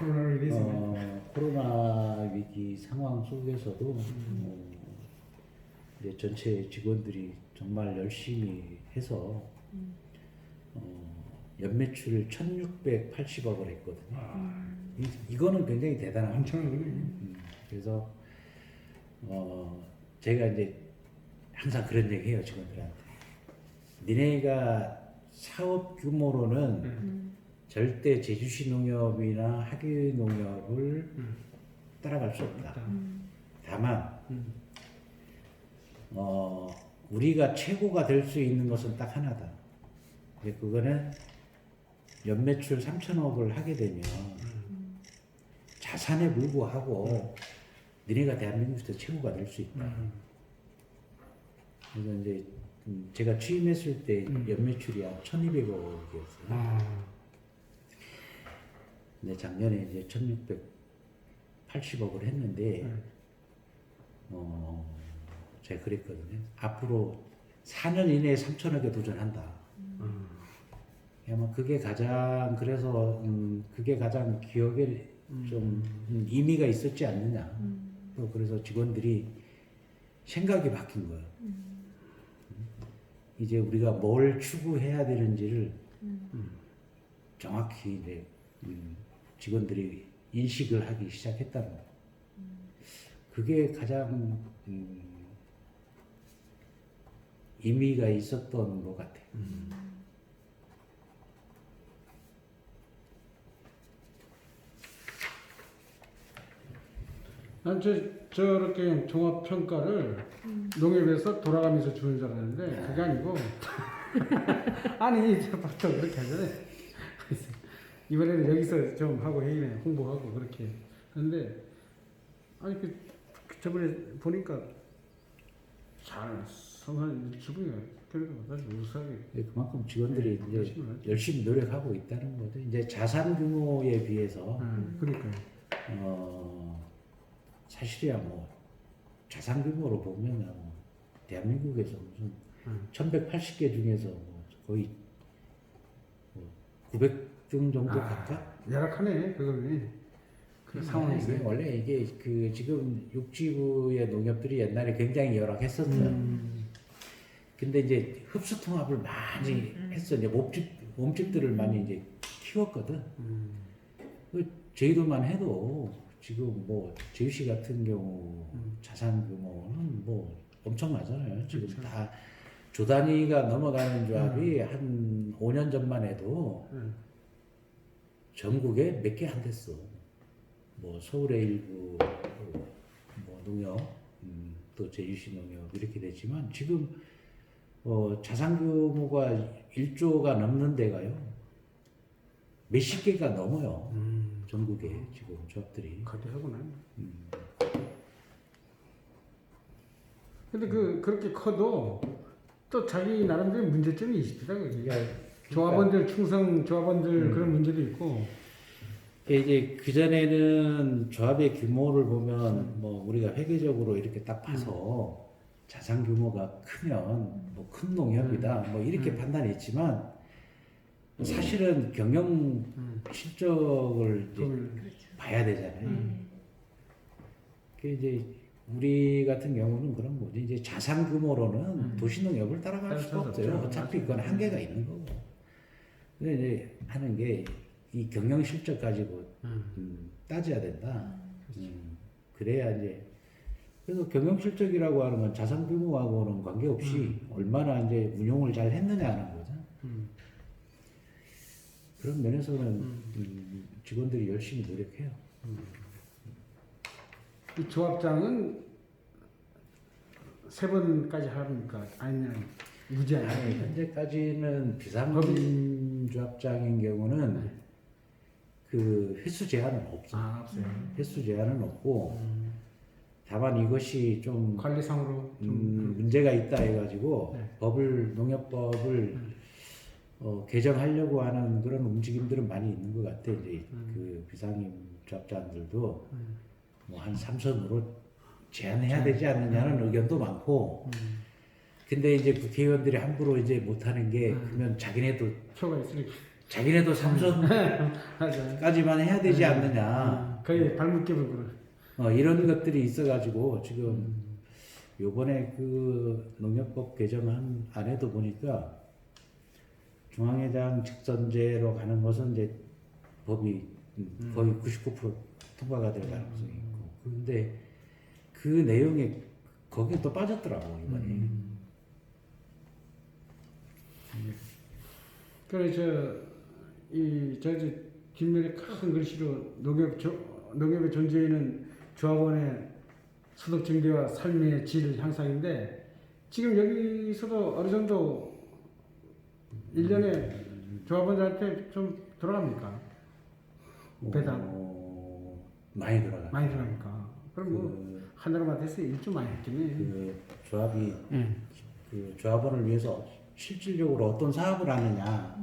코로나로 인해서 어, 코로나 위기 상황 속에서도 음. 어, 이제 전체 직원들이 정말 열심히 해서 어, 연매출 1,680억을 했거든요. 아, 이, 이거는 굉장히 대단한 엄청난 거네. 음, 그래서 어 제가 이제 항상 그런 얘기 해요 직원들한테 니네가 사업 규모로는 음. 절대 제주시 농협이나 하계 농협을 음. 따라갈 수 없다. 맞다. 다만 음. 어 우리가 최고가 될 수 있는 것은 딱 하나다. 그거는 연매출 3천억을 하게 되면 자산에 불구하고 니네가 대한민국에서 최고가 될 수 있다. 음. 그래서 이제 음, 제가 취임했을 때 음. 연매출이 한 1,200억이었어요. 아, 근데 작년에 이제 1,680억을 했는데 음. 어 제가 그랬거든요. 앞으로 4년 이내에 3천억에 도전한다. 음. 아마 그게 가장 그래서 음, 그게 가장 기억에 좀 음, 의미가 있었지 않느냐. 또 그래서 직원들이 생각이 바뀐 거예요. 이제 우리가 뭘 추구해야 되는지를 정확히 이제 음, 직원들이 인식을 하기 시작했다는 거예요. 그게 가장 음, 의미가 있었던 것 같아요. 난 저, 저렇게 종합 평가를 농협에서 돌아가면서 주는 줄 알았는데 그게 아니고 아니 저 보통 그렇게 하잖아요. 이번에는 여기서 좀 하고 해외 홍보하고 그렇게 하는데 아니 그, 그 저번에 보니까 잘 성한 기분이 결과가 아주 우수하게 네, 그만큼 직원들이 이제 열심히 노력하고 있다는 거죠. 이제 자산 규모에 비해서 음, 그러니까요. 어, 사실이야 뭐 자산 규모로 보면 뭐 대한민국에서 무슨 음. 1180개 중에서 뭐 거의 뭐 900 등 정도 아, 가까? 열악하네 그거는 그 상황에서 이게 원래 이게 그 지금 육지부의 농협들이 옛날에 굉장히 열악했었어요. 음. 근데 이제 흡수 통합을 많이 했어. 이제 몸집 몸집들을 많이 이제 키웠거든. 음. 그 제주도만 해도 지금 뭐 제주시 같은 경우 음. 자산 규모는 뭐 엄청나잖아요. 지금 그렇죠. 다 조단위가 넘어가는 조합이 한 5년 전만 해도 음. 전국에 몇 개 안 됐어. 뭐 서울의 일부 뭐 농협, 음, 또 제주시 농협 이렇게 됐지만 지금 어, 자산 규모가 1조가 넘는 데가요. 몇십 개가 넘어요. 음. 전국에 지금 조합들이. 거대하구나. 음. 근데 그 그렇게 커도 또 자기 나름대로 문제점이. 이게 그러니까 조합원들 충성 조합원들 음. 그런 문제도 있고. 이제 그 전에는 조합의 규모를 보면 뭐 우리가 회계적으로 이렇게 딱 봐서 자산 규모가 크면 뭐 큰 농협이다 뭐 이렇게 음. 판단했지만 사실은 경영 음. 실적을 돈을 봐야 되잖아요. 음. 그 이제 우리 같은 경우는 그런 거지. 이제 자산 규모로는 음. 도시농협을 따라갈 수가 수 없어요. 어차피 그건 한계가 있는 거고. 근데 이제 하는 게 이 경영 실적 가지고 음. 음, 따져야 된다. 음, 그래야 이제 그래서 경영 실적이라고 하는 건 자산 규모하고는 관계없이 얼마나 이제 운용을 잘 했느냐 하는 거죠. 음. 그런 면에서는 음. 음, 직원들이 열심히 노력해요. 이 조합장은 세 번까지 합니까? 아니면 무제한? 아니, 현재까지는 비상조합장인 경우는 그 횟수 제한은 없어. 요 아 없어요. 횟수 제한은 없고 음. 다만 이것이 좀 관리상으로 좀 음, 문제가 있다 해가지고 네. 법을 농협법을 음. 어, 개정하려고 하는 그런 움직임들은 많이 있는 것 같아. 이제 음. 그 비상임 조합장들도 음. 뭐 한 삼선으로 제한해야 되지 않느냐는 의견도 많고. 음. 근데 이제 국회의원들이 함부로 이제 못하는 게 음. 그러면 자기네도 표가 있으니까. 자기네도 삼선까지만 맞아. 해야 되지 네. 않느냐. 거의 발목기부로. 어, 이런 것들이 있어가지고 지금 요번에 그 농협법 개정안 안에도 보니까 중앙회장 직선제로 가는 것은 이제 법이 음, 거의 99% 통과가 될 가능성이 있고 그런데 그 내용에 거기에 또 빠졌더라고 이번에 음. 그래서 이 저기 뒷면에 큰 글씨로 농협 조, 농협의 존재에는 조합원의 소득 증대와 삶의 질 향상인데 지금 여기서도 어느 정도 1년에 조합원들한테 좀 돌아갑니까? 배당. 어, 많이 들어가. 많이 들어갑니까? 그럼 뭐 그, 하나로만 됐을 때 일좀 많이 해. 그 조합이 응. 그 조합원을 위해서 실질적으로 어떤 사업을 하느냐.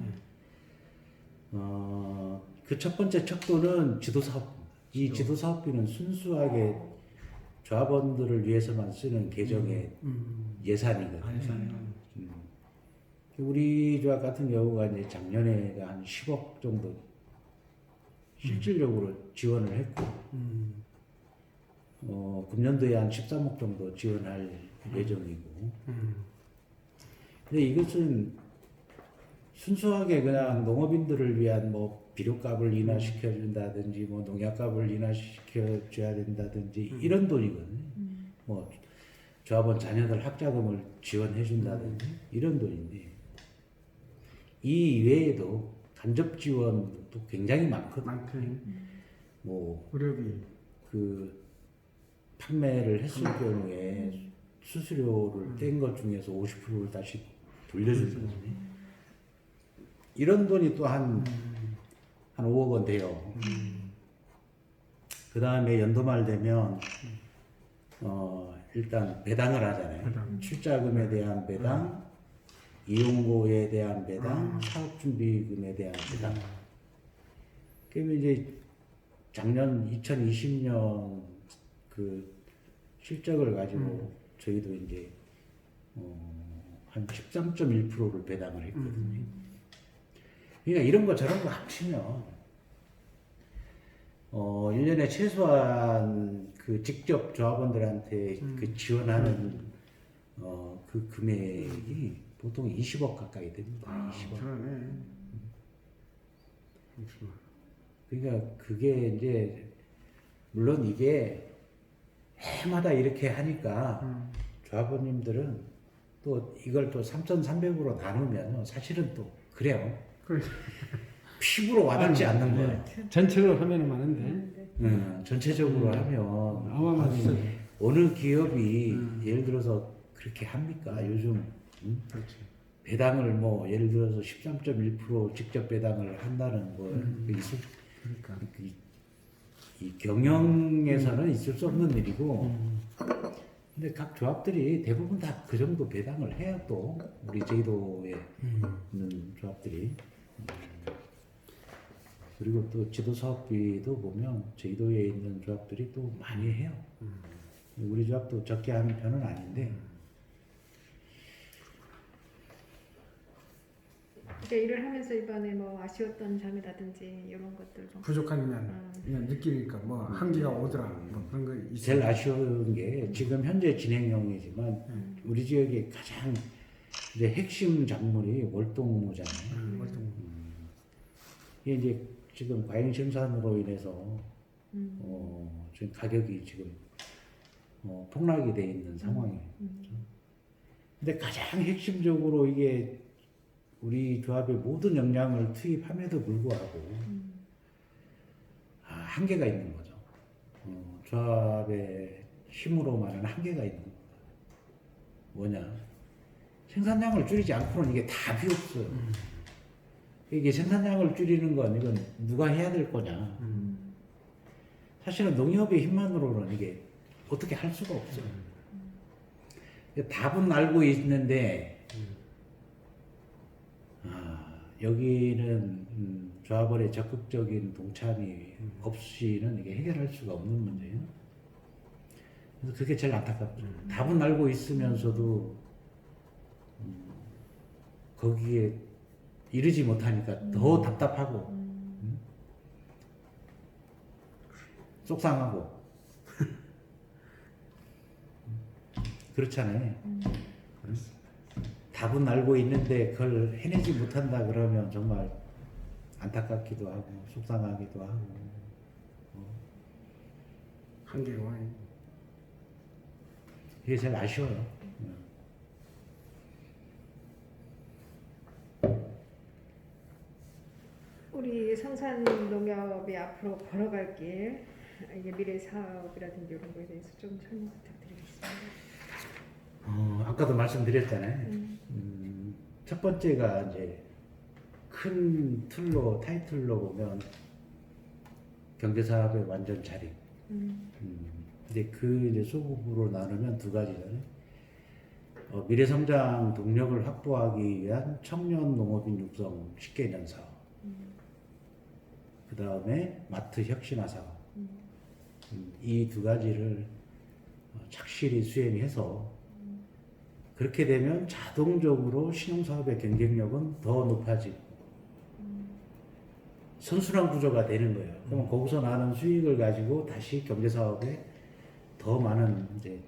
어, 그 첫 번째 척도는 지도 사업. 이 지도 사업비는 순수하게 조합원들을 위해서만 쓰는 계정의 음. 예산이거든요. 아니잖아요. 음. 우리 조합 같은 경우가 이제 작년에 한 10억 정도 실질적으로 지원을 했고, 음. 어, 금년도에 한 13억 정도 지원할 예정이고, 음. 근데 이것은 순수하게 그냥 농업인들을 위한 뭐 비료값을 인하시켜 준다든지 뭐 농약값을 인하시켜 줘야 된다든지 이런 돈이거든요. 뭐 조합원 자녀들 학자금을 지원해 준다든지 이런 돈인데 이 이외에도 간접 지원도 굉장히 많거든요. 많거든. 뭐 의료비. 그 판매를 했을 경우에 수수료를 뗀 것 중에서 50%를 다시 돌려주거든요. 이런 돈이 또 한 한 5억 원 돼요. 그 다음에 연도말 되면 어 일단 배당을 하잖아요. 배당. 출자금에 대한 배당, 이용고에 대한 배당, 사업준비금에 대한 배당. 그러면 이제 작년 2020년 그 실적을 가지고 저희도 이제 어, 한 13.1%를 배당을 했거든요. 그러니까 이런 거 저런 거 합치면 어 1년에 최소한 그 직접 조합원들한테 그 지원하는 어그 금액이 보통 20억 가까이 됩니다. 아, 20억. 그러네. 잠시만. 그러니까 그게 이제 물론 이게 해마다 이렇게 하니까 음. 조합원님들은 또 이걸 또 3,300으로 나누면 사실은 또 그래요. 그래. 피부로 와닿지 않는 거예요. 전체로 하면은 많은데. 음, 전체적으로 하면 아마만 아니, 있어도. 어느 기업이 음. 예를 들어서 그렇게 합니까? 요즘 음? 그렇지. 배당을 뭐 예를 들어서 13.1% 직접 배당을 한다는 거그 있을 그러니까. 이, 이 경영에서는 있을 수 없는 일이고 음. 근데 각 조합들이 대부분 다 그 정도 배당을 해야 또 우리 제도에 음. 있는 조합들이 음. 그리고 또 지도 사업비도 보면 제도에 있는 조합들이 또 많이 해요. 우리 조합도 적게 하는 편은 아닌데 그러니까 일을 하면서 이번에 뭐 아쉬웠던 점이라든지 이런 것들 좀. 부족한 면 음. 그냥 느끼니까 뭐 한계가 오더라. 뭐 그런 거 있어. 제일 아쉬운 게 지금 현재 진행형이지만 음. 우리 지역의 가장 이제 핵심 작물이 월동무잖아요. 음, 활동. 이게 이제 지금 과잉 생산으로 인해서 음. 어, 지금 가격이 지금 어, 폭락이 돼 있는 상황이에요. 음. 근데 가장 핵심적으로 이게 우리 조합의 모든 역량을 투입함에도 불구하고 음. 아, 한계가 있는 거죠. 어, 조합의 힘으로만은 한계가 있는 거다. 뭐냐? 생산량을 줄이지 않고는 이게 답이 없어요. 이게 생산량을 줄이는 건 이건 누가 해야 될 거냐? 음. 사실은 농협의 힘만으로는 이게 어떻게 할 수가 없어요. 답은 알고 있는데 아, 여기는 음, 조합원의 적극적인 동참이 없이는 이게 해결할 수가 없는 문제예요. 그래서 그게 제일 안타깝죠. 답은 알고 있으면서도 음, 거기에 이르지 못하니까 더 답답하고 음. 속상하고 그렇잖아요. 음. 답은 알고 있는데 그걸 해내지 못한다 그러면 정말 안타깝기도 하고 속상하기도 하고 한계가 와. 그게 제일 아쉬워요. 우리 성산 농협이 앞으로 걸어갈 길 이게 미래 사업이라든지 이런 거에 대해서 좀 설명 부탁드리겠습니다. 어, 아까도 말씀드렸잖아요. 음. 음, 첫 번째가 이제 큰 틀로 타이틀로 보면 경제사업의 완전 자립. 음. 음, 근데 그 이제 소급으로 나누면 두 가지잖아요. 어, 미래 성장 동력을 확보하기 위한 청년 농업인 육성 10개년 사업. 음. 그 다음에 마트 혁신화 사업. 음. 이두 가지를 어, 착실히 수행해서 그렇게 되면 자동적으로 신용사업의 경쟁력은 더 높아지고 선순환 구조가 되는 거예요. 그러면 거기서 나는 수익을 가지고 다시 경제사업에 더 많은 이제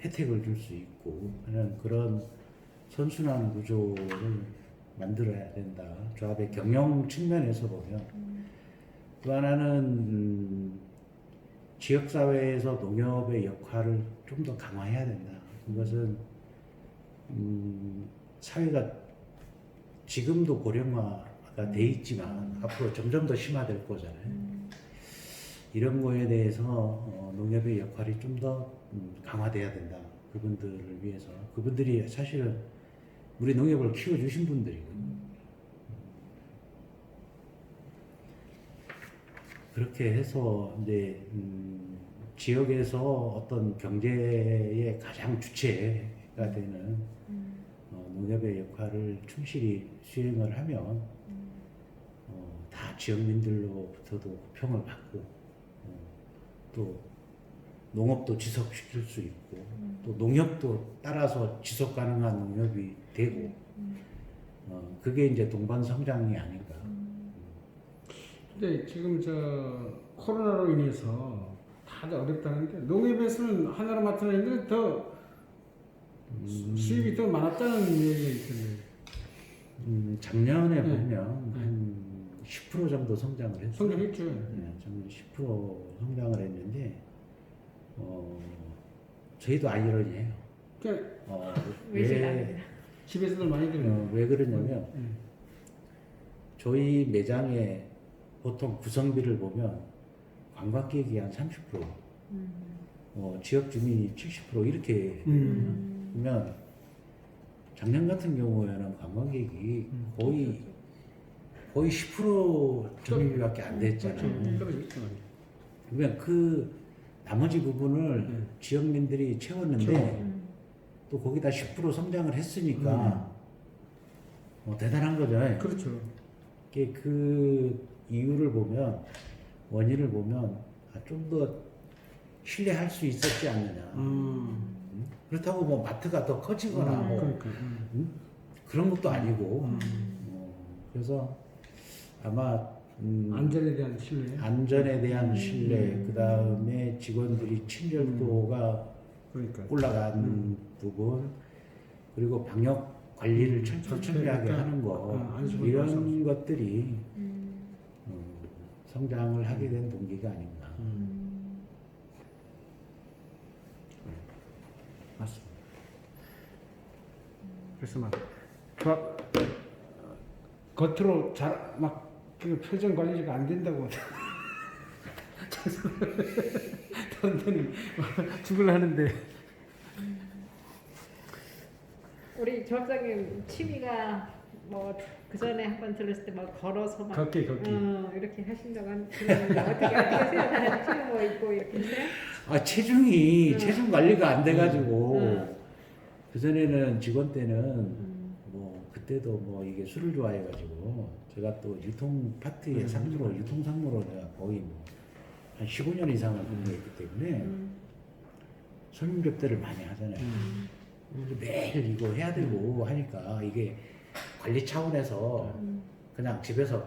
혜택을 줄 수 있고 하는 그런 선순환 구조를 만들어야 된다. 조합의 경영 측면에서 보면 또 하나는 음, 지역사회에서 농협의 역할을 좀 더 강화해야 된다. 그것은 음, 사회가 지금도 고령화가 돼 있지만 앞으로 점점 더 심화될 거잖아요. 이런 거에 대해서 어, 농협의 역할이 좀더 음, 강화돼야 된다. 그분들을 위해서 그분들이 사실은 우리 농협을 키워주신 분들이거든요. 그렇게 해서 이제 음, 지역에서 어떤 경제의 가장 주체가 되는 어, 농협의 역할을 충실히 수행을 하면 어, 다 지역민들로부터도 호평을 받고 어, 또 농업도 지속시킬 수 있고 또 농협도 따라서 지속 가능한 농협이 되고 어, 그게 이제 동반 성장이 아닌가. 근데 지금 저 코로나로 인해서 다들 어렵다는데 농협에서는 하나로 맡아내는데 더 수- 수입이 더 많았다는 얘기가 있던데. 음, 작년에 네. 보면 한 10% 정도 성장을 했어요. 성장했죠. 네, 작년 10% 성장을 했는데 어, 저희도 아이러니해요. 그러니까 어, 안 왜, 해요. 집에서들 많이 들어요. 어, 왜 그러냐면 음. 저희 매장의 보통 구성비를 보면 관광객이 한 30%, 음. 어, 지역 주민이 70% 이렇게 음. 보면 작년 같은 경우에는 관광객이 음. 거의 거의 10% 점유율밖에 안 됐잖아요. 그러면 그 나머지 부분을 네. 지역민들이 채웠는데 그렇죠. 음. 또 거기다 10% 성장을 했으니까 어, 대단한 거죠. 그렇죠. 이게 그 이유를 보면 원인을 보면 아, 좀더 신뢰할 수 있었지 않느냐. 음. 음? 그렇다고 뭐 마트가 더 커지거나 음, 뭐 그러니까. 음. 음? 그런 것도 아니고 음. 어, 그래서 아마 음, 안전에 대한 신뢰. 안전에 대한 신뢰 그 다음에 직원들이 친절도가 그러니까. 올라간 부분 그리고 방역 관리를 철저하게 그러니까, 하는 거 어, 안심을 이런. 것들이 음. 어, 성장을 하게 된 동기가 아닌가. 음. 맞습니다. 그래서 막 저, 겉으로 잘 막 그 표정 관리가 안 된다고 데는 죽을라 하는데 우리 조합장님 취미가 뭐그 전에 한 번 들었을 때 막 걸어서 막 걷기 걷기 어, 이렇게 하신다고 거 어떻게 어떻게 생각하는 취미 뭐 있고 이렇게? 아 체중이 음. 체중 관리가 안 돼가지고 음. 그 전에는 직원 때는 음. 뭐 그때도 뭐 이게 술을 좋아해가지고 제가 또 유통 파트의 음. 상무로 유통 상무로 내가 거의 뭐 한 15년 이상을 근무했기 때문에 음. 손님 접대를 많이 하잖아요. 음. 그래서 매일 이거 해야 되고 하니까 이게 관리 차원에서 음. 그냥 집에서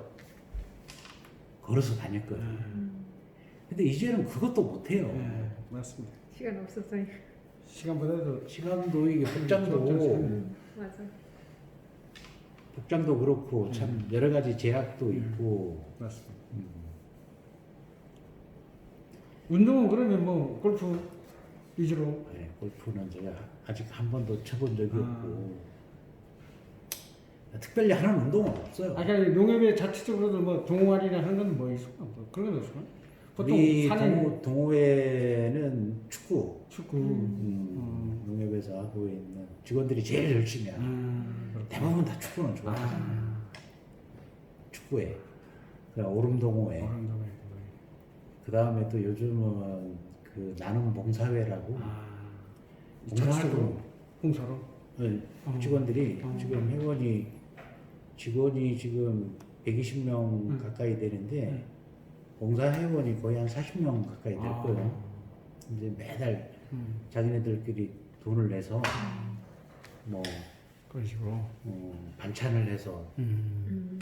걸어서 다녔거든요. 음. 근데 이제는 그것도 못해요. 네, 맞습니다. 시간 없어서요. 시간보다도 시간도 이게 복장도 음. 맞아. 복장도 그렇고 참 음. 여러 가지 제약도 있고 맞습니다. 음. 운동은 그러면 뭐 골프 위주로 네, 골프는 제가 아직 한 번도 쳐본 적이 아. 없고 특별히 하는 운동은 없어요. 아까 농협의 자체적으로도 뭐 동아리나 하는 건뭐 있을까? 뭐 그런 건 없을까? 우리 산에 동호, 동호 회는 축구 축구. 음, 농협에서 하고 있는 직원들이 제일 열심히 해요. 음. 대부분 다 축구는 좋아하잖아요. 아, 축구회, 그다음 오름 동호회, 그런 동아리. 그 다음에 또 요즘은 그 나눔 봉사회라고 아, 봉사활동 봉사로. 을 어. 직원들이 어. 지금 회원이 직원이 지금 120명 음. 가까이 되는데 음. 봉사 회원이 거의 한 40명 가까이 될 아. 거예요. 이제 매달 음, 자기네들끼리 돈을 내서 뭐 그런 식으로. 어, 반찬을 해서 음. 음.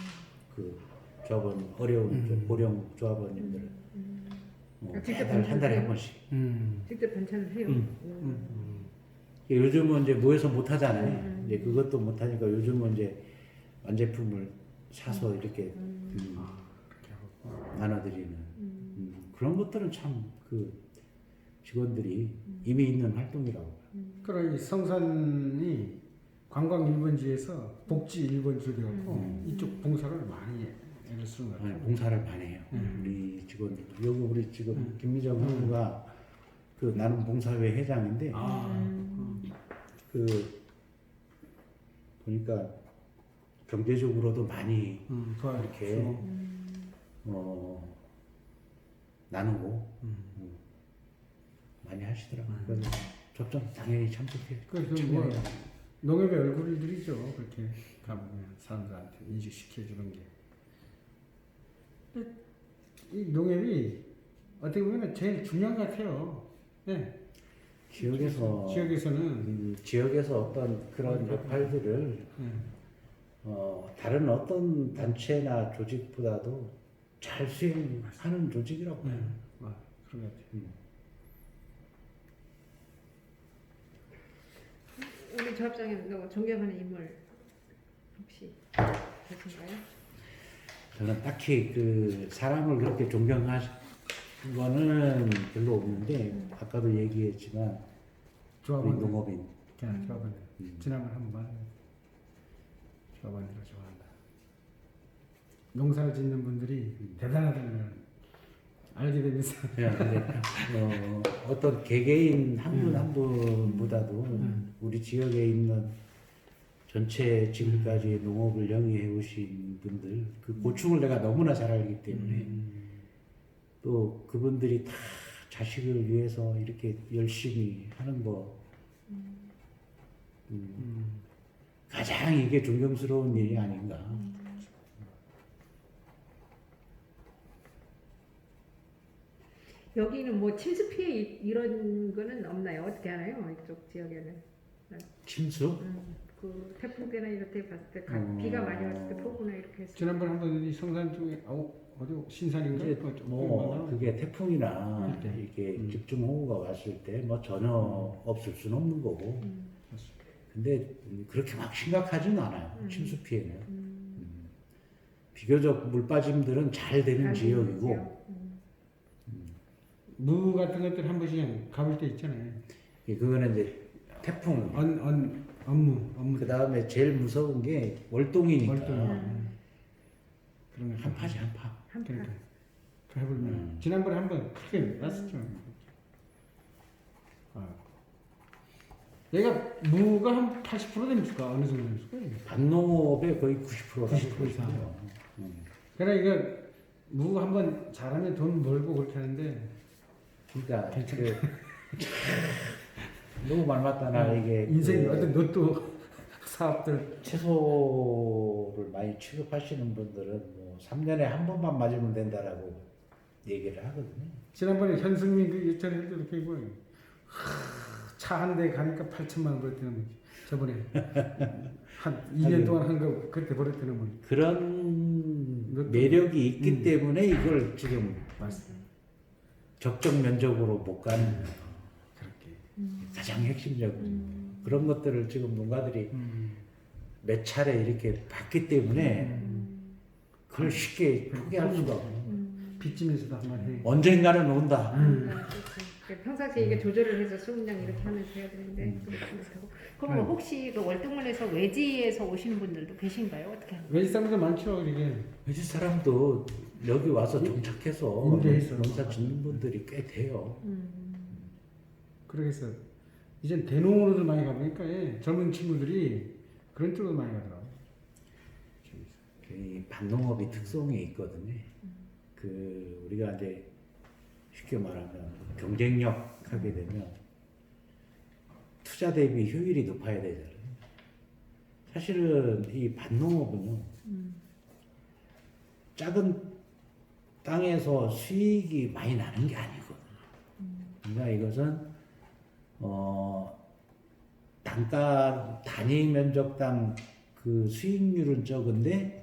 그 조합원 어려운 음. 좀 고령 조합원님들 음. 뭐 아, 직접 매달 한 달에 한 번씩. 음. 직접 반찬을 해요. 음. 음. 음. 요즘은 이제 모여서 못 하잖아요. 음. 이제 그것도 못 하니까 요즘은 이제 완제품을 사서 이렇게 음. 음, 아, 나눠드리는 음. 음, 그런 것들은 참 그 직원들이 이미 있는 활동이라고. 그럼 이 성산이 관광 1번지에서 복지 1번지로 돼갖고 음. 이쪽 봉사를 많이 애를 쓰는 것 아니. 봉사를 많이 해요. 음. 우리 직원들 여기 우리 지금 음. 김미정 음. 후보가 그 나눔 봉사회 회장인데 아, 음. 그 보니까 경제적으로도 많이 음. 이렇게 음. 어, 나누고 음. 음, 많이 하시더라고요. 음. 그래서 저좀 당연히 참석해. 그래서 뭐. 농협의 얼굴을 들이죠. 그렇게 가면 사람들한테 인식시켜 주는 게. 이 농협이 어떻게 보면 제일 중요한 것 같아요. 네. 지역에서 지역에서는 음, 지역에서 어떤 그런 역할들을 네. 어, 다른 어떤 단체나 조직보다도 잘 수행하는 조직이라고 네. 봐요. 아, 그런 것 같아요. 음. 우리 조합장님도 존경하는 인물 혹시 계신가요? 저는 딱히 그 사람을 그렇게 존경하는 거는 별로 없는데 아까도 얘기했지만 우리 조합원 농업인 그냥 조합원 음. 지난번 한번 조합원들을 좋아한다. 농사를 짓는 분들이 대단하다는 걸 알게 되면서 그냥 근데 어, 어떤 개개인 한 분 한 분보다도 음. 우리 지역에 있는 전체 지금까지 농업을 영위해 오신 분들 그 고충을 내가 너무나 잘 알기 때문에 음. 또 그분들이 다 자식을 위해서 이렇게 열심히 하는 거 음, 음. 가장 이게 존경스러운 일이 아닌가. 여기는 뭐 침수 피해 이- 이런 거는 없나요? 어떻게 하나요? 이쪽 지역에는 침수? 음, 그 태풍 때나 이럴 때 봤을 때 가- 어. 비가 많이 왔을 때 폭우나 이렇게 했을 때 지난번 한번 이 성산 쪽에 어, 어디 신산인가? 이제 그거 좀뭐 많아. 그게 태풍이나 네. 이렇게 음. 집중호우가 왔을 때 뭐 전혀 없을 수는 없는 거고. 음, 근데 그렇게 막 심각하지는 않아요. 음. 침수 피해는. 음, 음. 비교적 물 빠짐들은 잘 되는 잘 지역이고 지역. 음. 무 같은 것들 한 번씩 가볼 때 있잖아요. 예, 그거는 이제 태풍. 언, 언, 업무, 업무. 그 다음에 제일 무서운 게 월동이니까 월동. 음. 그런 거 한파지 한파. 한파. 그러니까 그 해보면 음. 지난번에 한 번 크게 났었죠. 아. 얘가 무가 한 80% 됩니까? 어느 정도 됩니까? 반농업의 거의 90%라고 90% 이상. 음. 그러나 이거 무 한 번 잘하면 돈 벌고 그렇게 하는데 그러니까. 그 너무 말맞다 나 이게 인생 그 어떤 로또 사업들 채소를 많이 취급하시는 분들은 뭐 3년에 한 번만 맞으면 된다라고 얘기를 하거든요. 지난번에 현승민 그 예전에 이렇게 이거 차한 대 가니까 8천만 원 벌었다는 거지. 저번에 한 2년 동안 한 거 그렇게 버렸더니 뭐 그런 몇- 매력이 있기 음. 때문에 이걸 지금 맞습니다. 적정 면적으로 못 가는 거예요. 그렇게. 음. 가장 핵심적으로 음. 그런 것들을 지금 농가들이 음. 몇 차례 이렇게 봤기 때문에 음. 그걸 쉽게 포기할 수가 없고 음. 빚지면서도 한번 해. 언젠가는 온다. 음. 그러니까 평상시에 이게 조절을 해서 수분량 이렇게 하면서 해야 되는데 음. 그럼 뭐 음. 혹시 그 월등문에서 외지에서 오시는 분들도 계신가요? 어떻게 하는 외지 사람들 많죠 이게. 외지 사람도 여기 와서 정착해서. 농사 짓는 분들이 꽤 돼요. 음. 그래서 이제 대농으로도 많이 가보니까 예, 젊은 친구들이 그런 쪽으로 많이 가더라고. 이 밭농업이 특성이 있거든요. 그 우리가 이제 쉽게 말하면 경쟁력 하게 되면 투자 대비 효율이 높아야 되잖아요. 사실은 이 밭농업은요 음. 작은 땅에서 수익이 많이 나는 게 아니거든요. 그러니까 이것은 어 단가 단위 면적당 그 수익률은 적은데